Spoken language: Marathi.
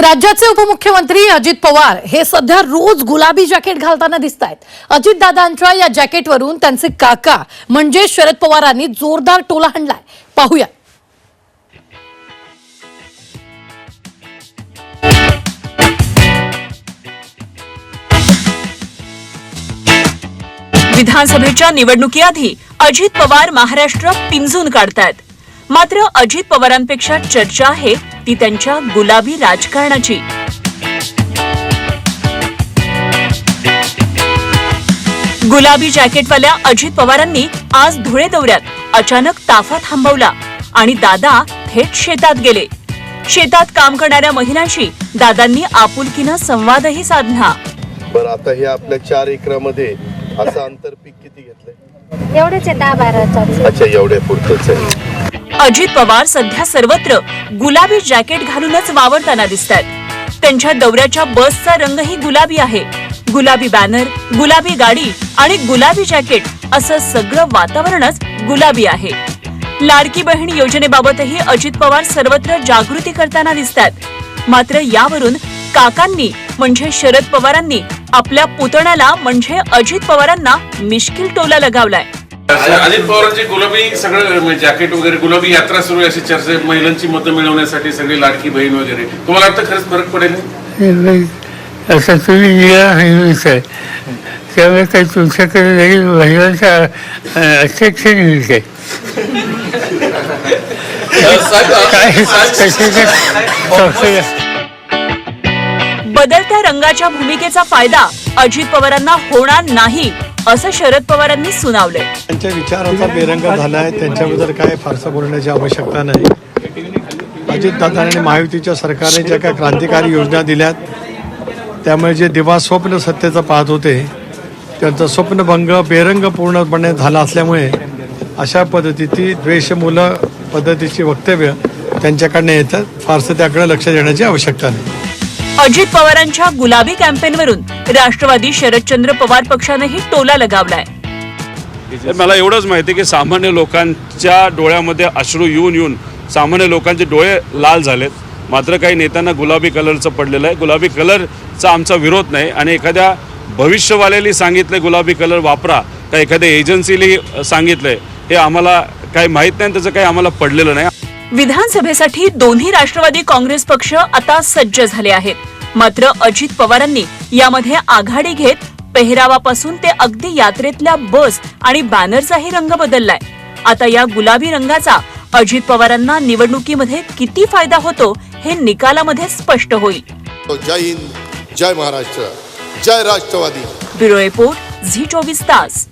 राज्याचे उपमुख्यमंत्री अजित पवार हे सध्या रोज गुलाबी जॅकेट घालताना दिसत आहेत अजितदादांच्या या जॅकेटवरून त्यांचे काका म्हणजे शरद पवारांनी जोरदार टोला हाणलाय. पाहूया. विधानसभेच्या निवडणुकीआधी अजित पवार महाराष्ट्र पिंजून काढतायत. मात्र अजित पवारांपेक्षा चर्चा आहे ती त्यांच्या गुलाबी राजकारणाची. गुलाबी जॅकेटवाल्या अजित पवारांनी आज धुळे दौऱ्यात अचानक ताफा थांबवला आणि दादा थेट शेतात गेले. शेतात काम करणाऱ्या महिलांशी दादांनी आपुलकीनं संवादही साधला. बरं आता हे आपल्या चार एकरामध्ये असं आंतरपीक किती घेतलंय? एवढेच आहे दहा बारा अच्छा एवढ्या पुरतच आहे. अजित पवार सध्या सर्वत्र गुलाबी जॅकेट घालूनच वावरताना दिसतात. त्यांच्या दौऱ्याच्या बसचा रंगही गुलाबी आहे. गुलाबी बॅनर गुलाबी गाडी आणि गुलाबी जॅकेट असं सगळं वातावरणच गुलाबी आहे. लाडकी बहीण योजनेबाबतही अजित पवार सर्वत्र जागृती करताना दिसतात. मात्र यावरून काकांनी म्हणजे शरद पवारांनी आपल्या पुतण्याला म्हणजे अजित पवारांना मिश्किल टोला लगावलाय. अजित पवारांची गुलाबी सगळं म्हणजे जॅकेट वगैरे गुलाबी यात्रा सुरू आहे अशी चर्चा. महिलांची मतं मिळवण्यासाठी सगळी लाडकी बहीण वगैरे. तुम्हाला वाटतं खरंच फरक पडेल? असं तुम्ही निळा हिरवीच आहे त्यामुळे काही तुमच्याकडे लगेच महिलांच्या अध्यक्ष निघत काय. बदलत्या रंगाच्या भूमिकेचा फायदा अजित पवारांना होणार नाही. असं शरद पवारांनी सुनावले त्यांच्या विचाराचा बेरंग झाला आहे. त्यांच्याबद्दल काय फारसं बोलण्याची आवश्यकता नाही. अजितदादा आणि महायुतीच्या सरकारने ज्या काही क्रांतिकारी योजना दिल्यात त्यामुळे जे दिवा स्वप्न सत्तेचं पाहत होते त्यांचा स्वप्नभंग बेरंग पूर्णपणे झाला असल्यामुळे अशा पद्धतीची द्वेषमूल पद्धतीची वक्तव्य त्यांच्याकडनं येतात फारसं त्याकडे लक्ष देण्याची आवश्यकता नाही. अजित पवारांच्या गुलाबी कॅम्पेनवरून राष्ट्रवादी शरदचंद्र पवार पक्षानेही टोला लगावलाय. मला एवढंच माहिती आहे की सामान्य लोकांच्या डोळ्यामध्ये अश्रू येऊन येऊन सामान्य लोकांचे डोळे लाल झालेत. मात्र काही नेत्यांना गुलाबी कलरचं पडलेलं आहे. गुलाबी कलरचा आमचा विरोध नाही आणि एखाद्या भविष्यवाल्याने सांगितलं गुलाबी कलर वापरा का एखाद्या एजन्सीली सांगितलंय हे आम्हाला काही माहीत नाही त्याचं काही आम्हाला पडलेलं नाही. विधानसभेसाठी दोन्ही राष्ट्रवादी काँग्रेस पक्ष आता सज्ज झाले आहेत. मात्र अजित पवारांनी यामध्ये आघाडी घेत पेहरावापासून ते अगदी यात्रेतल्या बस आणि बॅनरचाही रंग बदललाय. आता या गुलाबी रंगाचा अजित पवारांना निवडणुकीमध्ये किती फायदा होतो हे निकालामध्ये स्पष्ट होईल. जय हिंद जय महाराष्ट्र जय Rashtrawadi. Bureau report Zee Chovis Taas.